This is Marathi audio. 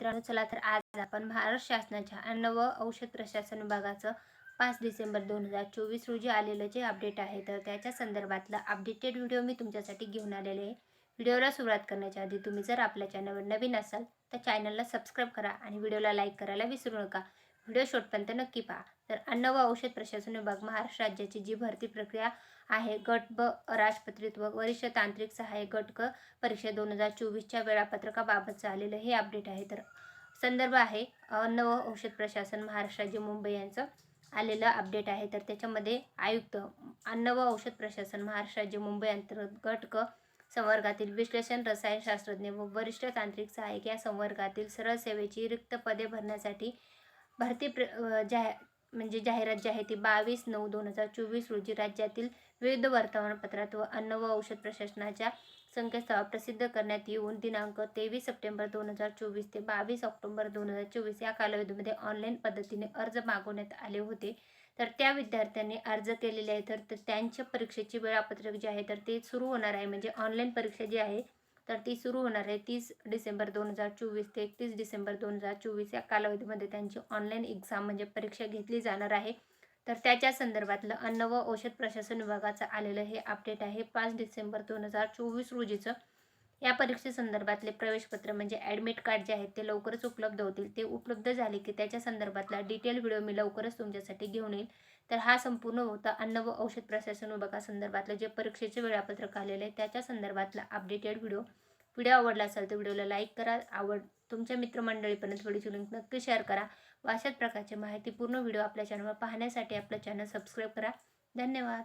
मित्रांनो चला तर आज आपण महाराष्ट्र शासनाच्या अन्न व औषध प्रशासन विभागाचं पाच डिसेंबर दोन हजार चोवीस रोजी आलेलं जे अपडेट आहे तर त्याच्या संदर्भातला अपडेटेड व्हिडिओ मी तुमच्यासाठी घेऊन आलेले आहे. व्हिडिओला सुरुवात करण्याच्या आधी तुम्ही जर आपल्या चॅनलवर नवीन असाल तर चॅनलला सबस्क्राईब करा आणि व्हिडिओला लाईक करायला विसरू नका. व्हिडिओ शेवटपर्यंत नक्की पहा. तर अन्न व औषध प्रशासन विभाग महाराष्ट्र राज्याची जी भरती प्रक्रिया आहे गट ब राजपत्रित व वरिष्ठ तांत्रिक सहाय्यक गट क परीक्षा दोन हजार चोवीसच्या वेळापत्रकाबाबतचं आलेलं हे अपडेट आहे. तर संदर्भ आहे अन्न व औषध प्रशासन महाराष्ट्र राज्य मुंबई यांचं आलेलं अपडेट आहे. तर त्याच्यामध्ये आयुक्त अन्न व औषध प्रशासन महाराष्ट्र राज्य मुंबई अंतर्गत गट क संवर्गातील विश्लेषण रसायनशास्त्रज्ञ व वरिष्ठ तांत्रिक सहाय्यक या संवर्गातील सरळ सेवेची रिक्त पदे भरण्यासाठी भरती प्र जा म्हणजे जाहिरात जी आहे ती बावीस नऊ दोन हजार चोवीस रोजी राज्यातील विविध वर्तमानपत्रात व अन्न व औषध प्रशासनाच्या संकेतस्थळावर प्रसिद्ध करण्यात येऊन दिनांक तेवीस सप्टेंबर दोन हजार चोवीस ते बावीस ऑक्टोबर दोन हजार चोवीस या कालावधीमध्ये ऑनलाईन पद्धतीने अर्ज मागवण्यात आले होते. तर त्या विद्यार्थ्यांनी अर्ज केलेले आहे तर तर त्यांच्या परीक्षेची वेळापत्रक जे आहे तर ते सुरू होणार आहे. म्हणजे ऑनलाईन परीक्षा जी आहे तर ती सुरू होणार आहे तीस डिसेंबर दोन हजार चोवीस ते एकतीस डिसेंबर दोन हजार चोवीस या कालावधीमध्ये त्यांची ऑनलाईन एक्झाम म्हणजे परीक्षा घेतली जाणार आहे. तर त्याच्या संदर्भातलं अन्न व औषध प्रशासन विभागाचं आलेलं हे अपडेट आहे. पाच डिसेंबर दोन हजार चोवीस रोजीचं. या परीक्षेसंदर्भातले प्रवेशपत्र म्हणजे ॲडमिट कार्ड जे आहेत ते लवकरच उपलब्ध होतील. ते उपलब्ध झाले की त्याच्या संदर्भातला डिटेल व्हिडिओ मी लवकरच तुमच्यासाठी घेऊन येईल. तर हा संपूर्ण होता अन्न व औषध प्रशासन विभागासंदर्भातलं जे परीक्षेचे वेळापत्रक आलेलं आहे त्याच्या संदर्भातला अपडेटेड व्हिडिओ व्हिडिओ आवडला असेल तर व्हिडिओला लाईक करा. आवड तुमच्या मित्रमंडळीपर्यंत व्हिडिओची लिंक नक्की शेअर करा. व अशाच प्रकारचे माहितीपूर्ण व्हिडिओ आपल्या चॅनलवर पाहण्यासाठी आपलं चॅनल सबस्क्राईब करा. धन्यवाद.